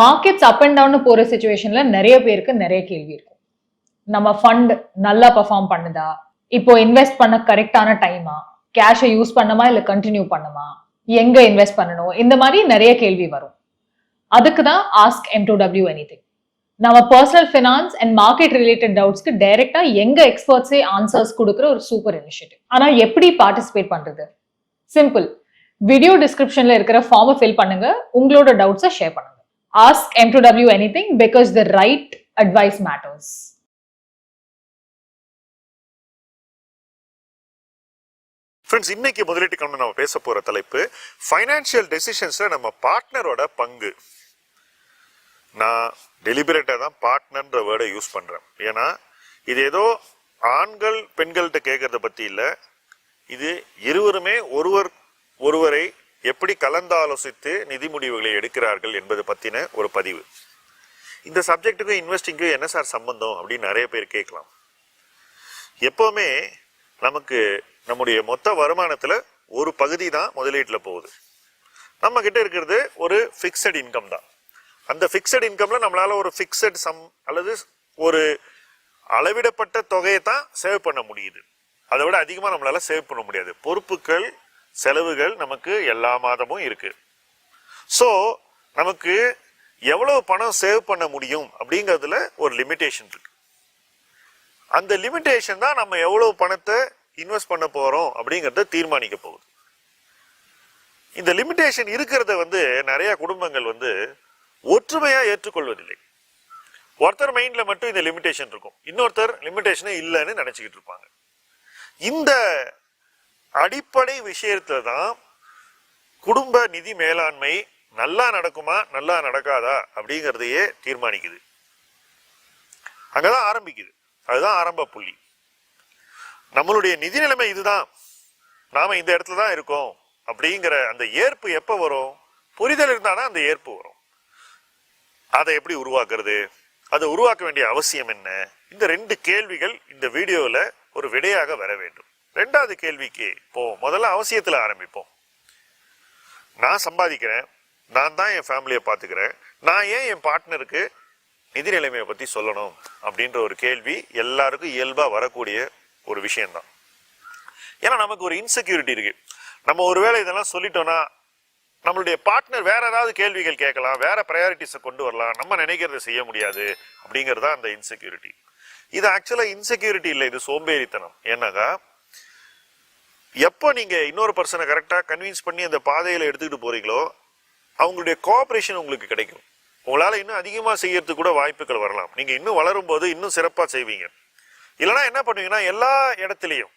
Markets up and down போற சுச்சுவேஷன்ல நிறைய பேருக்கு நிறைய கேள்வி இருக்கும். நம்ம ஃபண்ட் நல்லா பெர்ஃபார்ம் பண்ணுதா? இப்போ இன்வெஸ்ட் பண்ண கரெக்டான டைமா கேஷை யூஸ் பண்ணுமா இல்லை கண்டினியூ பண்ணுமா எங்க இன்வெஸ்ட் பண்ணணும்? இந்த மாதிரி நிறைய கேள்வி வரும். அதுக்கு தான் ask M two W any நம்ம personal finance and market related டவுட்ஸ்க்கு டைரக்டா எங்க எக்ஸ்பர்ட்ஸே ஆன்சர்ஸ் கொடுக்குற ஒரு சூப்பர் இனிஷியேட்டிவ் ஆனா எப்படி பார்ட்டிசிபேட் பண்றது? சிம்பிள் வீடியோ டிஸ்கிரிப்ஷன்ல இருக்கிற ஃபார்மை ஃபில் பண்ணுங்க. உங்களோட டவுட்ஸை ஷேர் பண்ணுங்க. Ask M two because the right advice the right advice matters friends இன்னைக்கு முதலீட்டுக்கு நம்ம பேச போற தலைப்பு ஃபைனான்சியல் டெசிஷன்ஸ்ல நம்ம பார்ட்னரோட பங்கு. நான் டெலிபரேட்டாக தான் பார்ட்னர்ன்ற வேர்டை யூஸ் பண்றேன். ஏன்னா இது ஏதோ ஆண்கள் பெண்கள்கிட்ட கேட்கறத பத்தி இல்லை. இது இருவருமே ஒருவர் ஒருவரை எப்படி கலந்தாலோசித்து நிதி முடிவுகளை எடுக்கிறார்கள் என்பது பற்றின ஒரு பதிவு. இந்த சப்ஜெக்ட்டுக்கும் இன்வெஸ்டிங்க்கும் என்ன சார் சம்பந்தம் அப்படின்னு நிறைய பேர் கேட்கலாம். எப்போவுமே நமக்கு நம்முடைய மொத்த வருமானத்தில் ஒரு பகுதி தான் முதலீட்டில் போகுது. நம்ம கிட்ட இருக்கிறது ஒரு ஃபிக்ஸட் இன்கம் தான். அந்த ஃபிக்ஸட் இன்கம்ல நம்மளால ஒரு ஃபிக்ஸட் சம் அல்லது ஒரு அளவிடப்பட்ட தொகையை தான் சேவ் பண்ண முடியுது. அதை விட அதிகமாக நம்மளால சேவ் பண்ண முடியாது. பொறுப்புகள் செலவுகள் நமக்கு எல்லா மாதமும் இருக்கு. ஸோ நமக்கு எவ்வளவு பணம் சேவ் பண்ண முடியும் அப்படிங்கிறதுல ஒரு லிமிட்டேஷன் இருக்கு. அந்த லிமிட்டேஷன் தான் நம்ம எவ்வளவு பணத்தை இன்வெஸ்ட் பண்ண போறோம் அப்படிங்கறத தீர்மானிக்க போகுது. இந்த லிமிட்டேஷன் இருக்கிறத வந்து நிறைய குடும்பங்கள் வந்து ஒற்றுமையா ஏற்றுக்கொள்வதில்லை. ஒருத்தர் மைண்ட்ல மட்டும் இந்த லிமிட்டேஷன் இருக்கும். இன்னொருத்தர் லிமிட்டேஷனே இல்லைன்னு நினைச்சுக்கிட்டு இருப்பாங்க. இந்த அடிப்படை விஷயத்துல தான் குடும்ப நிதி மேலாண்மை நல்லா நடக்குமா நல்லா நடக்காதா அப்படிங்கிறதையே தீர்மானிக்குது. அங்கதான் ஆரம்பிக்குது. அதுதான் ஆரம்ப புள்ளி. நம்மளுடைய நிதி நிலைமை இதுதான். நாம இந்த இடத்துல தான் இருக்கோம் அப்படிங்கிற அந்த ஏற்பு எப்ப வரும்? புரிதல் இருந்தாதான் அந்த ஏற்பு வரும். அதை எப்படி உருவாக்குறது? அதை உருவாக்க வேண்டிய அவசியம் என்ன? இந்த ரெண்டு கேள்விகள் இந்த வீடியோவில் ஒரு விடையாக வர வேண்டும். ரெண்டாவது கேள்விக்கு போ முதல்ல அவசியத்தில் ஆரம்பிப்போம். நான் சம்பாதிக்கிறேன் நான் தான் என் ஃபேமிலியை பார்த்துக்கிறேன் நான் ஏன் என் பார்ட்னருக்கு நிதி நிலைமையை பற்றி சொல்லணும் அப்படின்ற ஒரு கேள்வி எல்லாருக்கும் இயல்பாக வரக்கூடிய ஒரு விஷயம்தான். ஏன்னா நமக்கு ஒரு இன்செக்யூரிட்டி இருக்கு. நம்ம ஒருவேளை இதெல்லாம் சொல்லிட்டோம்னா நம்மளுடைய பார்ட்னர் வேற ஏதாவது கேள்விகள் கேட்கலாம் வேற ப்ரையாரிட்டிஸை கொண்டு வரலாம் நம்ம நினைக்கிறத செய்ய முடியாது அப்படிங்கிறது தான் அந்த இன்செக்யூரிட்டி இது ஆக்சுவலாக இன்செக்யூரிட்டி இல்லை இது சோம்பேறித்தனம். ஏன்னாக்கா எப்போ நீங்கள் இன்னொரு பர்சனை கரெக்டாக கன்வின்ஸ் பண்ணி அந்த பாதையில் எடுத்துக்கிட்டு போகிறீங்களோ அவங்களுடைய கோஆப்ரேஷன் உங்களுக்கு கிடைக்கும். உங்களால் இன்னும் அதிகமாக செய்யறதுக்கு கூட வாய்ப்புகள் வரலாம். நீங்கள் இன்னும் வளரும் போது இன்னும் சிறப்பாக செய்வீங்க. இல்லைன்னா என்ன பண்ணுவீங்கன்னா எல்லா இடத்துலையும்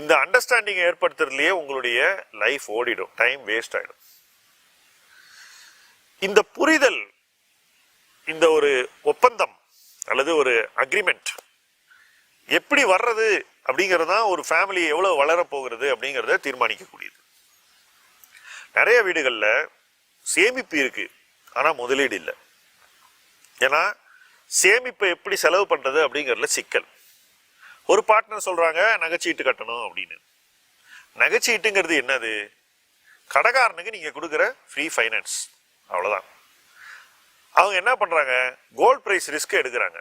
இந்த அண்டர்ஸ்டாண்டிங் ஏற்படுத்துறதுலையே உங்களுடைய லைஃப் ஓடிடும். டைம் வேஸ்ட் ஆகிடும் இந்த புரிதல் இந்த ஒரு ஒப்பந்தம் அல்லது ஒரு அக்ரிமெண்ட் எப்படி வர்றது அப்படிங்கிறது தான் ஒரு ஃபேமிலி எவ்வளோ வளர போகிறது அப்படிங்கிறத தீர்மானிக்கக்கூடியது. நிறைய வீடுகளில் சேமிப்பு இருக்குது ஆனால் முதலீடு இல்லை. ஏன்னா சேமிப்பை எப்படி செலவு பண்ணுறது அப்படிங்கிறதுல சிக்கல். ஒரு பார்ட்னர் சொல்கிறாங்க நகைச்சீட்டு கட்டணும் அப்படின்னு. நகைச்சீட்டுங்கிறது என்னது? கடைக்காரனுக்கு நீங்கள் கொடுக்குற ஃப்ரீ ஃபைனான்ஸ் அவ்வளோதான் அவங்க என்ன பண்ணுறாங்க கோல்ட் ப்ரைஸ் ரிஸ்க் எடுக்கிறாங்க.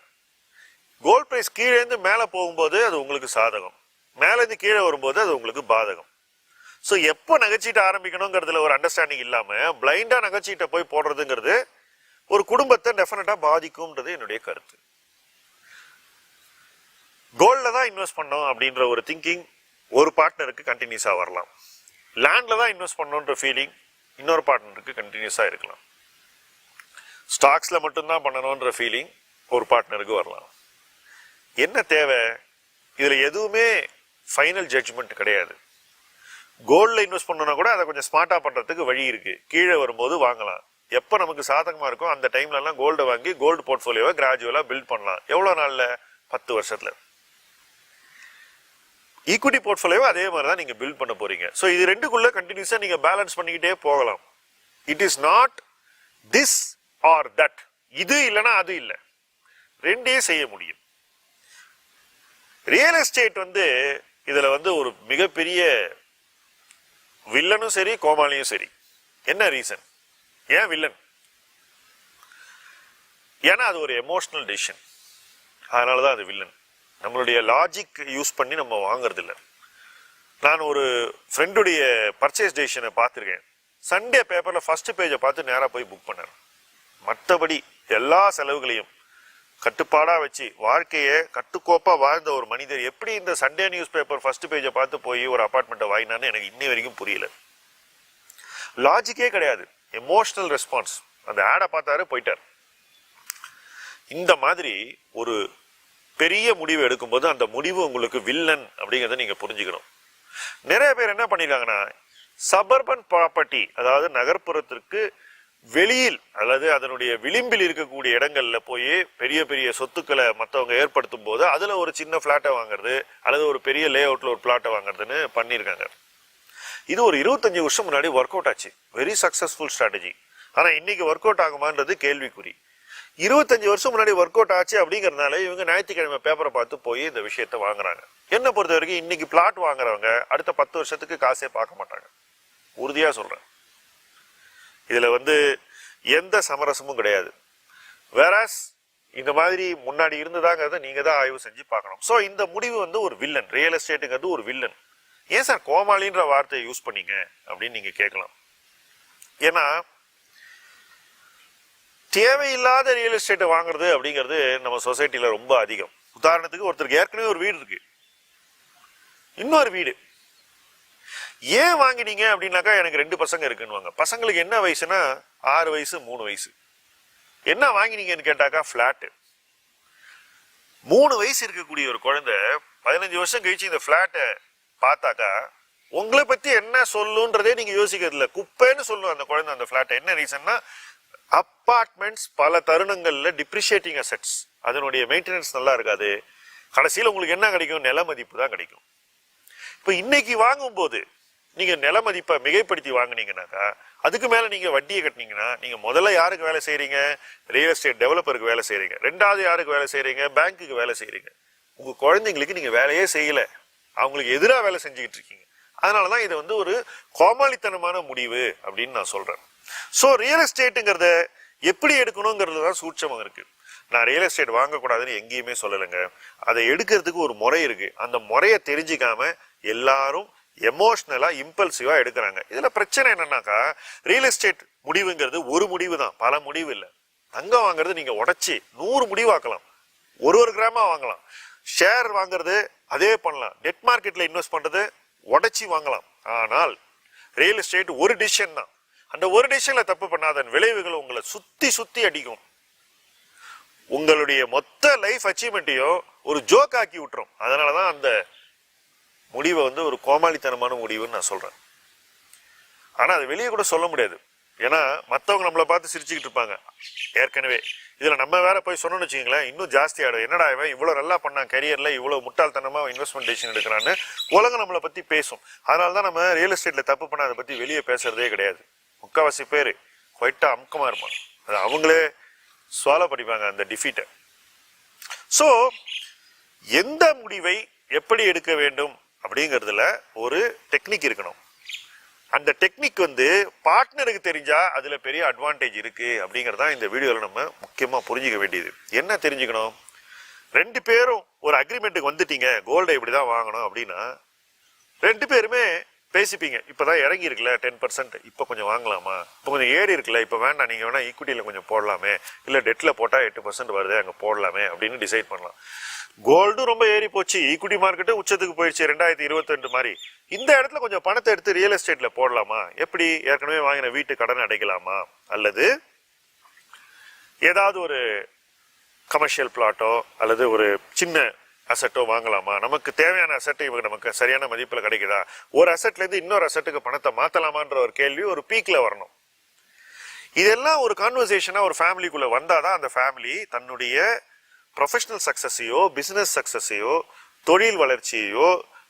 கோல்ட் பிரைஸ் கீழேருந்து மேலே போகும்போது அது உங்களுக்கு சாதகம். மேலேருந்து கீழே வரும்போது அது உங்களுக்கு பாதகம். ஸோ எப்போ நகைச்சீட்டை ஆரம்பிக்கணுங்கிறதுல ஒரு அண்டர்ஸ்டாண்டிங் இல்லாமல் பிளைண்டாக நகைச்சீட்டை போய் போடுறதுங்கிறது ஒரு குடும்பத்தை டெஃபினட்டாக பாதிக்கும்ன்றது என்னுடைய கருத்து. கோல்டில் தான் இன்வெஸ்ட் பண்ணோம் அப்படின்ற ஒரு திங்கிங் ஒரு பார்ட்னருக்கு கண்டினியூஸாக வரலாம். லேண்டில் தான் இன்வெஸ்ட் பண்ணோன்ற ஃபீலிங் இன்னொரு பார்ட்னருக்கு கண்டினியூஸாக இருக்கலாம். ஸ்டாக்ஸில் மட்டும்தான் பண்ணணுன்ற ஃபீலிங் ஒரு பார்ட்னருக்கு வரலாம். என்ன தேவை? இதில் எதுவுமே ஃபைனல் ஜட்ஜ்மெண்ட் கிடையாது. கோல்டில் இன்வெஸ்ட் பண்ணோன்னா கூட அதை கொஞ்சம் ஸ்மார்ட்டாக பண்ணுறதுக்கு வழி இருக்குது கீழே வரும்போது வாங்கலாம். எப்போ நமக்கு சாதகமாக இருக்கோ அந்த டைம்லலாம் கோல்டை வாங்கி கோல்டு போர்ட்ஃபோலியோவை கிராஜுவலாக பில்ட் பண்ணலாம். எவ்வளோ நாளில்? பத்து வருஷத்தில். ஈக்விட்டி போர்ட்ஃபோலியோவை அதே மாதிரி தான் நீங்கள் பில்ட் பண்ண போகிறீங்க ஸோ இது ரெண்டுக்குள்ளே கண்டினியூஸாக நீங்கள் பேலன்ஸ் பண்ணிக்கிட்டே போகலாம். It is not this or that இது இல்லைன்னா அது இல்லை. ரெண்டே செய்ய முடியும். ரியல் எஸ்டேட் வந்து இதுல வந்து ஒரு மிகப்பெரிய வில்லனும் சரி கோமாளியும் சரி. என்ன ரீசன் ஏன் வில்லன் ஏன்னா அது ஒரு எமோஷனல் டிசிஷன் அதனால தான் அது வில்லன் நம்மளுடைய லாஜிக் யூஸ் பண்ணி நம்ம வாங்குறதில்ல. நான் ஒரு ஃப்ரெண்டுடைய பர்ச்சேஸ் டெசிஷனை பார்த்துருக்கேன். சண்டே பேப்பரில் ஃபஸ்ட்டு பேஜை பார்த்து நேராக போய் புக் பண்ணேன். மற்றபடி எல்லா செலவுகளையும் கட்டுப்பாடாக வச்சு வாழ்க்கையை கட்டுக்கோப்பாக வாழ்ந்த ஒரு மனிதர். எப்படி இந்த சண்டே நியூஸ் பேப்பர் ஃபர்ஸ்ட் பேஜை பார்த்து போய் ஒரு அப்பார்ட்மெண்ட்டை வாங்கினான்னு எனக்கு இன்னி வரைக்கும் புரியல. லாஜிக்கே கிடையாது. எமோஷனல் ரெஸ்பான்ஸ் அந்த ஆடை பார்த்தாரு போயிட்டார். இந்த மாதிரி ஒரு பெரிய முடிவு எடுக்கும்போது அந்த முடிவு உங்களுக்கு வில்லன் அப்படிங்கிறத நீங்கள் புரிஞ்சுக்கணும். நிறைய பேர் என்ன பண்ணியிருக்காங்கன்னா சபர்பன் ப்ராப்பர்ட்டி அதாவது நகர்ப்புறத்திற்கு வெளியில் அல்லது அதனுடைய விளிம்பில் இருக்கக்கூடிய இடங்கள்ல போய் பெரிய பெரிய சொத்துக்களை மற்றவங்க ஏற்படுத்தும் போது அதுல ஒரு சின்ன பிளாட்டை வாங்குறது அல்லது ஒரு பெரிய லே அவுட்ல ஒரு பிளாட்டை வாங்குறதுன்னு பண்ணியிருக்காங்க. இது ஒரு இருபத்தஞ்சு வருஷம் முன்னாடி ஒர்க் அவுட் ஆச்சு. வெரி சக்சஸ்ஃபுல் ஸ்ட்ராட்டஜி ஆனா இன்னைக்கு ஒர்க் அவுட் ஆகுமான்றது கேள்விக்குறி. இருபத்தஞ்சு வருஷம் முன்னாடி ஒர்க் அவுட் ஆச்சு அப்படிங்கறதுனால இவங்க ஞாயிற்றுக்கிழமை பேப்பரை பார்த்து போய் இந்த விஷயத்த வாங்குறாங்க. என்ன பொறுத்த வரைக்கும் இன்னைக்கு பிளாட் வாங்குறவங்க அடுத்த பத்து வருஷத்துக்கு காசே பார்க்க மாட்டாங்க. உறுதியா சொல்றேன். இதில் வந்து எந்த சமரசமும் கிடையாது. வேறாஸ் இந்த மாதிரி முன்னாடி இருந்ததாங்கிறத நீங்கள் தான் ஆய்வு செஞ்சு பார்க்கணும். ஸோ இந்த முடிவு வந்து ஒரு வில்லன் ரியல் எஸ்டேட்டுங்கிறது ஒரு வில்லன் ஏன் சார் கோமாளின்ற வார்த்தையை யூஸ் பண்ணீங்க? அப்படின்னு நீங்கள் கேட்கலாம். ஏன்னா தேவையில்லாத ரியல் எஸ்டேட்டை வாங்குறது அப்படிங்கிறது நம்ம சொசைட்டியில் ரொம்ப அதிகம். உதாரணத்துக்கு ஒருத்தருக்கு ஏற்கனவே ஒரு வீடு இருக்கு. இன்னொரு வீடு. ஏன் வாங்கினீங்க அப்படின்னாக்கா எனக்கு ரெண்டு பசங்க இருக்குன்னுவாங்க. பசங்களுக்கு என்ன வயசுனா ஆறு வயசு மூணு வயசு. என்ன வாங்கினீங்கன்னு கேட்டாக்கா ஃப்ளாட்டு மூணு வயசு இருக்கக்கூடிய ஒரு குழந்தை பதினஞ்சு வருஷம் கழிச்சு இந்த ஃப்ளாட்டை பார்த்தாக்கா உங்களை பத்தி என்ன சொல்லுன்றதே நீங்க யோசிக்கிறது இல்லை. குப்பைன்னு சொல்லும் அந்த குழந்தை அந்த ஃப்ளாட்டை என்ன ரீசன்னா அப்பார்ட்மெண்ட்ஸ் பல தருணங்கள்ல டிப்ரிஷியேட்டிங் அசெட்ஸ் அதனுடைய மெயின்டெனன்ஸ் நல்லா இருக்காது. கடைசியில் உங்களுக்கு என்ன கிடைக்கும்? நில மதிப்பு தான் கிடைக்கும். இப்போ இன்னைக்கு வாங்கும்போது நீங்கள் நில மதிப்பை மிகைப்படுத்தி வாங்குனீங்கன்னாக்கா அதுக்கு மேலே நீங்கள் வட்டியை கட்டினீங்கன்னா நீங்கள் முதல்ல யாருக்கு வேலை செய்கிறீங்க ரியல் எஸ்டேட் டெவலப்பருக்கு வேலை செய்கிறீங்க ரெண்டாவது யாருக்கு வேலை செய்கிறீங்க பேங்க்குக்கு வேலை செய்கிறீங்க உங்கள் குழந்தைங்களுக்கு நீங்கள் வேலையே செய்யல. அவங்களுக்கு எதிராக வேலை செஞ்சுக்கிட்டு இருக்கீங்க. அதனாலதான் இது வந்து ஒரு கோமாளித்தனமான முடிவு அப்படின்னு நான் சொல்கிறேன் ஸோ ரியல் எஸ்டேட்டுங்கிறத எப்படி எடுக்கணுங்கிறது தான் சூட்சமாக இருக்குது நான் ரியல் எஸ்டேட் வாங்கக்கூடாதுன்னு எங்கேயுமே சொல்லலைங்க. அதை எடுக்கிறதுக்கு ஒரு முறை இருக்குது அந்த முறையை தெரிஞ்சுக்காம எல்லாரும் எமோஷ்னலாக இம்பல்சிவாக எடுக்கிறாங்க. இதில் பிரச்சனை என்னன்னாக்கா ரியல் எஸ்டேட் முடிவுங்கிறது ஒரு முடிவு தான். பல முடிவு இல்லை. தங்கம் வாங்குறது நீங்கள் உடச்சி நூறு முடிவாக்கலாம் ஒரு ஒரு கிராமா வாங்கலாம். ஷேர் வாங்குறது அதே பண்ணலாம். டெட் மார்க்கெட்டில் இன்வெஸ்ட் பண்ணுறது உடச்சி வாங்கலாம். ஆனால் ரியல் எஸ்டேட் ஒரு டிசிஷன் தான். அந்த ஒரு டிசிஷனில் தப்பு பண்ணாதன் விளைவுகள் உங்களை சுற்றி சுற்றி அடிக்கும். உங்களுடைய மொத்த லைஃப் அச்சீவ்மெண்ட்டையும் ஒரு ஜோக் ஆக்கி விட்டுரும். அதனாலதான் அந்த முடிவை வந்து ஒரு கோமாளித்தனமான முடிவுன்னு நான் சொல்கிறேன் ஆனால் அது வெளியே கூட சொல்ல முடியாது. ஏன்னா மற்றவங்க நம்மளை பார்த்து சிரிச்சுக்கிட்டு இருப்பாங்க. ஏற்கனவே. இதில் நம்ம வேற போய் சொன்னோம்னு வச்சுக்கோங்களேன் இன்னும் ஜாஸ்தி ஆகிடும் என்னடா இவன் இவ்வளோ நல்லா பண்ணான் கரியரில் இவ்வளோ முட்டாள்தனமாக இன்வெஸ்ட்மெண்ட் டெசிஷன் எடுக்கிறான்னு உலகம் நம்மளை பற்றி பேசும். அதனாலதான் நம்ம ரியல் எஸ்டேட்டில் தப்பு பண்ண அதை பற்றி வெளியே பேசுறதே கிடையாது. முக்கால்வாசி பேர் ஒயிட்டாக அமுக்கமாக இருப்பாங்க. அது அவங்களே சுவால படிப்பாங்க அந்த டிஃபீட்டை ஸோ எந்த முடிவை எப்படி எடுக்க வேண்டும்? அப்படிங்கிறதுல ஒரு டெக்னிக் இருக்கணும். அந்த டெக்னிக் வந்து பார்ட்னருக்கு தெரிஞ்சா அதுல பெரிய அட்வான்டேஜ் இருக்கு அப்படிங்கறதா இந்த வீடியோவில் நம்ம முக்கியமா புரிஞ்சுக்க வேண்டியது. என்ன தெரிஞ்சுக்கணும்? ரெண்டு பேரும் ஒரு அக்ரிமெண்ட்டுக்கு வந்துட்டீங்க கோல்டை இப்படிதான் வாங்கணும் அப்படின்னா ரெண்டு பேருமே பேசிப்பீங்க இப்பதான் இறங்கி இருக்குல்ல டென் பர்சன்ட் இப்போ கொஞ்சம் வாங்கலாமா? இப்போ கொஞ்சம் ஏறி இருக்குல்ல இப்போ வேண்டாம் நீங்கள் வேணால் ஈக்விட்டியில கொஞ்சம் போடலாமே. இல்லை டெட்டில் போட்டால் எட்டு பர்சன்ட் வருது அங்கே போடலாமே அப்படின்னு டிசைட் பண்ணலாம். கோல்டும் ரொம்ப ஏறி போச்சு. ஈக்விட்டி மார்க்கெட்டும் உச்சத்துக்கு போயிடுச்சு ரெண்டாயிரத்தி இருபத்தி ரெண்டு மாதிரி. இந்த இடத்துல கொஞ்சம் பணத்தை எடுத்து ரியல் எஸ்டேட்ல போடலாமா? எப்படி ஏற்கனவே வாங்கின வீட்டு கடன் அடைக்கலாமா? அல்லது ஏதாவது ஒரு கமர்ஷியல் பிளாட்டோ அல்லது ஒரு சின்ன அசட்டோ வாங்கலாமா? நமக்கு தேவையான அசட்டு இவங்க நமக்கு சரியான மதிப்பில் கிடைக்குதா? ஒரு அசட்லேருந்து இன்னொரு அசட்டுக்கு பணத்தை மாற்றலாமான்ற ஒரு கேள்வி ஒரு பீக்கில் வரணும். இதெல்லாம் ஒரு கான்வர்சேஷனாக ஒரு ஃபேமிலிக்குள்ள வந்தாதான் அந்த ஃபேமிலி தன்னுடைய ப்ரொஃபஷனல் சக்ஸஸையோ பிஸ்னஸ் சக்ஸஸையோ தொழில் வளர்ச்சியையோ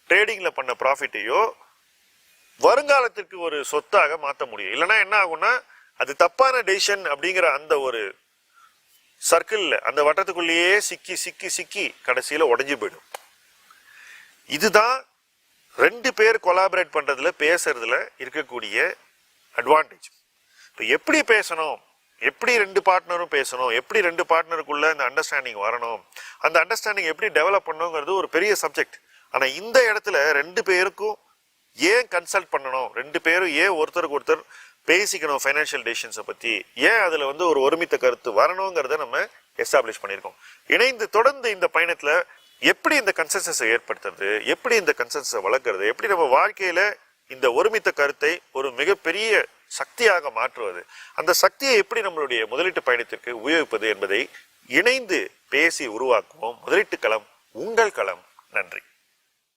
ட்ரேடிங்கில் பண்ண ப்ராஃபிட்டையோ வருங்காலத்திற்கு ஒரு சொத்தாக மாற்ற முடியும். இல்லைன்னா என்ன ஆகும்னா அது தப்பான டெசிஷன் அப்படிங்கிற அந்த ஒரு சர்க்கிளில் அந்த வட்டத்துக்குள்ளேயே சிக்கி சிக்கி சிக்கி கடைசியில் உடஞ்சி போயிடும். இதுதான் ரெண்டு பேர் கொலாபரேட் பண்ணுறதுல பேசுறதுல இருக்கக்கூடிய அட்வான்டேஜ் இப்போ எப்படி பேசணும்? எப்படி ரெண்டு பார்ட்னரும் பேசணும்? எப்படி ரெண்டு பார்ட்னருக்குள்ள இந்த அண்டர்ஸ்டாண்டிங் வரணும்? அந்த அண்டர்ஸ்டாண்டிங் எப்படி டெவலப் பண்ணணுங்கிறது ஒரு பெரிய சப்ஜெக்ட் ஆனால் இந்த இடத்துல ரெண்டு பேருக்கும் ஏன் கன்சல்ட் பண்ணணும்? ரெண்டு பேரும் ஏன் ஒருத்தருக்கு ஒருத்தர் பேசிக்கணும் ஃபைனான்ஷியல் டெசிஷன்ஸை பற்றி ஏன் அதில் வந்து ஒரு ஒருமித்த கருத்து வரணுங்கிறத நம்ம எஸ்டாப்ளிஷ் பண்ணியிருக்கோம். இணைந்து தொடர்ந்து இந்த பயணத்தில் எப்படி இந்த கன்சென்சஸை ஏற்படுத்துறது? எப்படி இந்த கன்சென்சஸை வளர்க்குறது? எப்படி நம்ம வாழ்க்கையில் இந்த ஒருமித்த கருத்தை ஒரு மிகப்பெரிய சக்தியாக மாற்றுவது. அந்த சக்தியை எப்படி நம்மளுடைய முதலீட்டு பயணத்திற்கு உபயோகிப்பது என்பதை இணைந்து பேசி உருவாக்குவோம். முதலீட்டு களம் உங்கள் களம். நன்றி.